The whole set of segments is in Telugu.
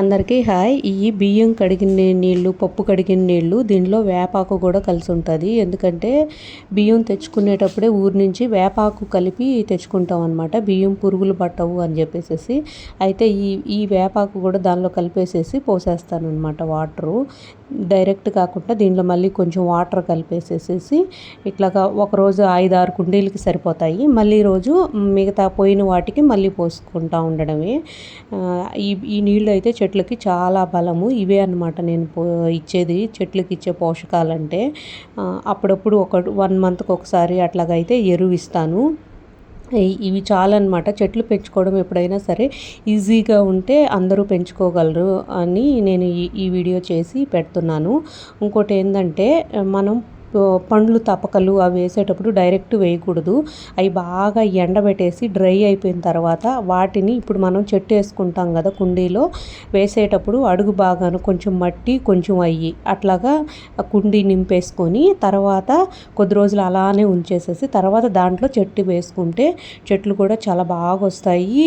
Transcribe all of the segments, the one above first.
అందరికీ హాయ్. ఈ బియ్యం కడిగిన నీళ్ళు పప్పు కడిగిన నీళ్ళు దీనిలో వేపాకు కూడా కలిసి ఉంటుంది. ఎందుకంటే బియ్యం తెచ్చుకునేటప్పుడే ఊరి నుంచి వేపాకు కలిపి తెచ్చుకుంటాం అనమాట బియ్యం పురుగులు పట్టవు అని చెప్పేసి అయితే ఈ ఈ వేపాకు కూడా దానిలో కలిపేసేసి పోసేస్తాను అనమాట వాటరు. డైరెక్ట్ కాకుండా దీనిలో మళ్ళీ కొంచెం వాటర్ కలిపేసేసేసి ఇట్లాగా ఒకరోజు ఐదు ఆరు కుండీలకి సరిపోతాయి. మళ్ళీ రోజు మిగతా పోయిన వాటికి మళ్ళీ పోసుకుంటా ఉండడమే. ఈ ఈ నీళ్ళు అయితే చెట్లకి చాలా బలము. ఇవే అనమాట నేను ఇచ్చేది చెట్లకి ఇచ్చే పోషకాలంటే. అప్పుడప్పుడు ఒక వన్ మంత్కి ఒకసారి అట్లాగైతే ఎరువు ఇస్తాను. ఇవి చాలన్నమాట. చెట్లు పెంచుకోవడం ఎప్పుడైనా సరే ఈజీగా ఉంటే అందరూ పెంచుకోగలరు అని నేను ఈ వీడియో చేసి పెడుతున్నాను. ఇంకోటి ఏంటంటే మనం పండ్లు తపకలు అవి వేసేటప్పుడు డైరెక్ట్ వేయకూడదు. అవి బాగా ఎండబెట్టేసి డ్రై అయిపోయిన తర్వాత వాటిని ఇప్పుడు మనం చెట్టు వేసుకుంటాం కదా కుండీలో వేసేటప్పుడు అడుగు బాగాను కొంచెం మట్టి కొంచెం అయ్యి అట్లాగా కుండీ నింపేసుకొని తర్వాత కొద్ది రోజులు అలానే ఉంచేసేసి తర్వాత దాంట్లో చెట్టు వేసుకుంటే చెట్లు కూడా చాలా బాగా వస్తాయి.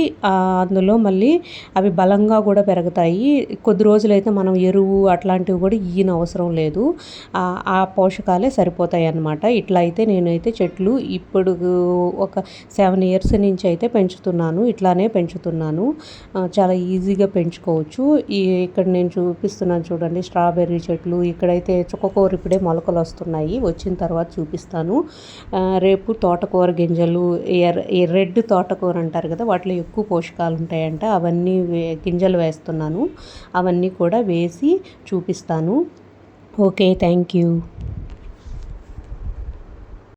అందులో మళ్ళీ అవి బలంగా కూడా పెరుగుతాయి. కొద్ది రోజులైతే మనం ఎరువు అట్లాంటివి కూడా ఈయన అవసరం లేదు ఆ పోషకాలే సరిపోతాయి అన్నమాట ఇట్లా అయితే నేనైతే చెట్లు ఇప్పుడు ఒక సెవెన్ ఇయర్స్ నుంచి అయితే పెంచుతున్నాను. ఇట్లానే పెంచుతున్నాను. చాలా ఈజీగా పెంచుకోవచ్చు. ఈ ఇక్కడ నేను చూపిస్తున్నాను చూడండి స్ట్రాబెర్రీ చెట్లు. ఇక్కడైతే చుక్కకూర ఇప్పుడే మొలకలు వస్తున్నాయి. వచ్చిన తర్వాత చూపిస్తాను. రేపు తోటకూర గింజలు ఎర్ర రెడ్ తోటకూర అంటారు కదా వాటిలో ఎక్కువ పోషకాలు ఉంటాయంట. అవన్నీ గింజలు వేస్తున్నాను. అవన్నీ కూడా వేసి చూపిస్తాను. Okay thank you.